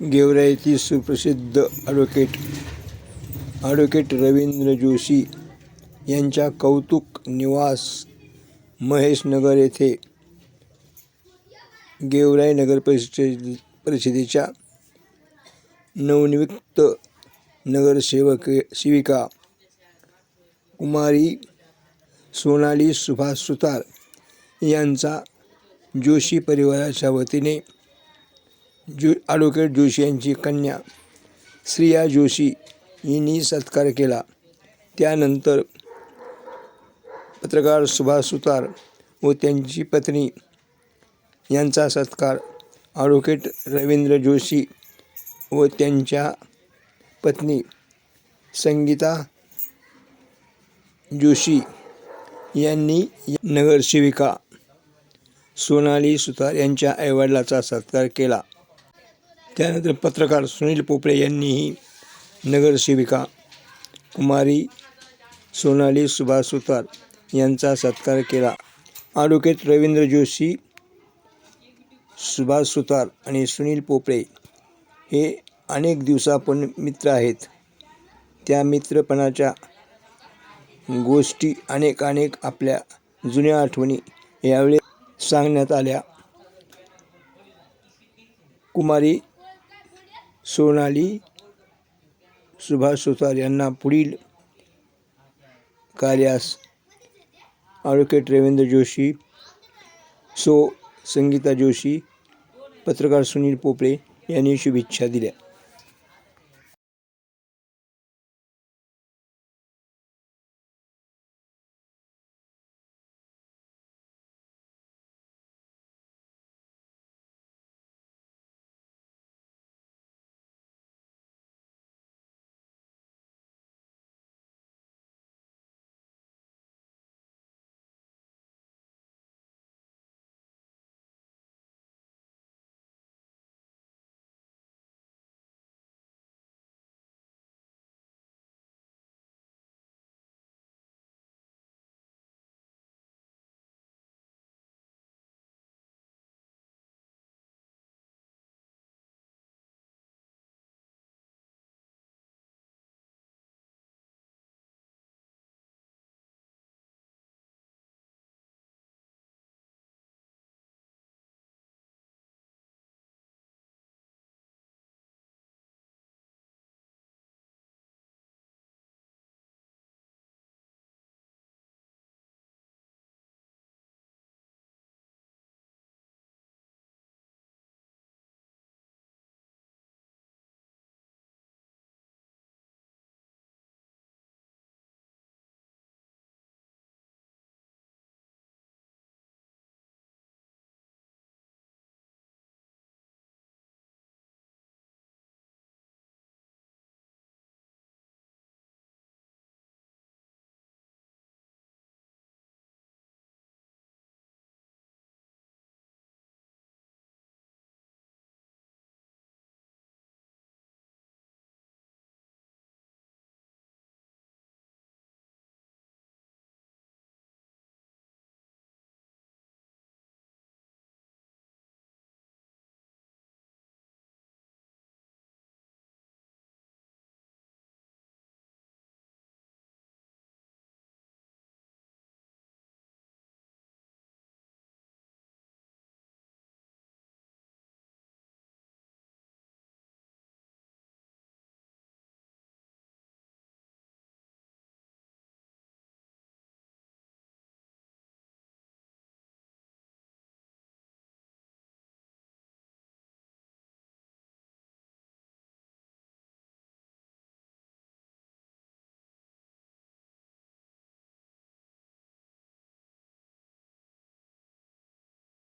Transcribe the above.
गेवराईची सुप्रसिद्ध advocate advocate Ravindra Joshi यांच्या कौतुक निवास महेशनगर येथे गेवराई नगर परिषदे परिषदेच्या नवनियुक्त नगरसेवक सेविका कुमारी सोनाली सुभाष सुतार यांचा जोशी परिवाराच्या वतीने जो ॲडव्होकेट जोशी यांची कन्या श्रिया जोशी यांनी सत्कार केला. त्यानंतर पत्रकार सुभाष सुतार व त्यांची पत्नी यांचा सत्कार ॲडव्होकेट रवींद्र जोशी व त्यांच्या पत्नी संगीता जोशी यांनी नगरसेविका सोनाली सुतार यांच्या आईवडिलाचा सत्कार केला. त्यानंतर पत्रकार सुनील पोपळे यांनीही नगरसेविका कुमारी सोनाली सुभाष सुतार यांचा सत्कार केला. ॲडव्होकेट रवींद्र जोशी सुभाष सुतार आणि सुनील पोपळे हे अनेक दिवसापण मित्र आहेत. त्या मित्रपणाच्या गोष्टी अनेक अनेक आपल्या जुन्या आठवणी यावेळी सांगण्यात आल्या. कुमारी सोनाली सुभाष सुतार यांना पुढील कार्यास ॲडव्होकेट रवींद्र जोशी सो संगीता जोशी पत्रकार सुनील पोपळे यांनी शुभेच्छा दिल्या.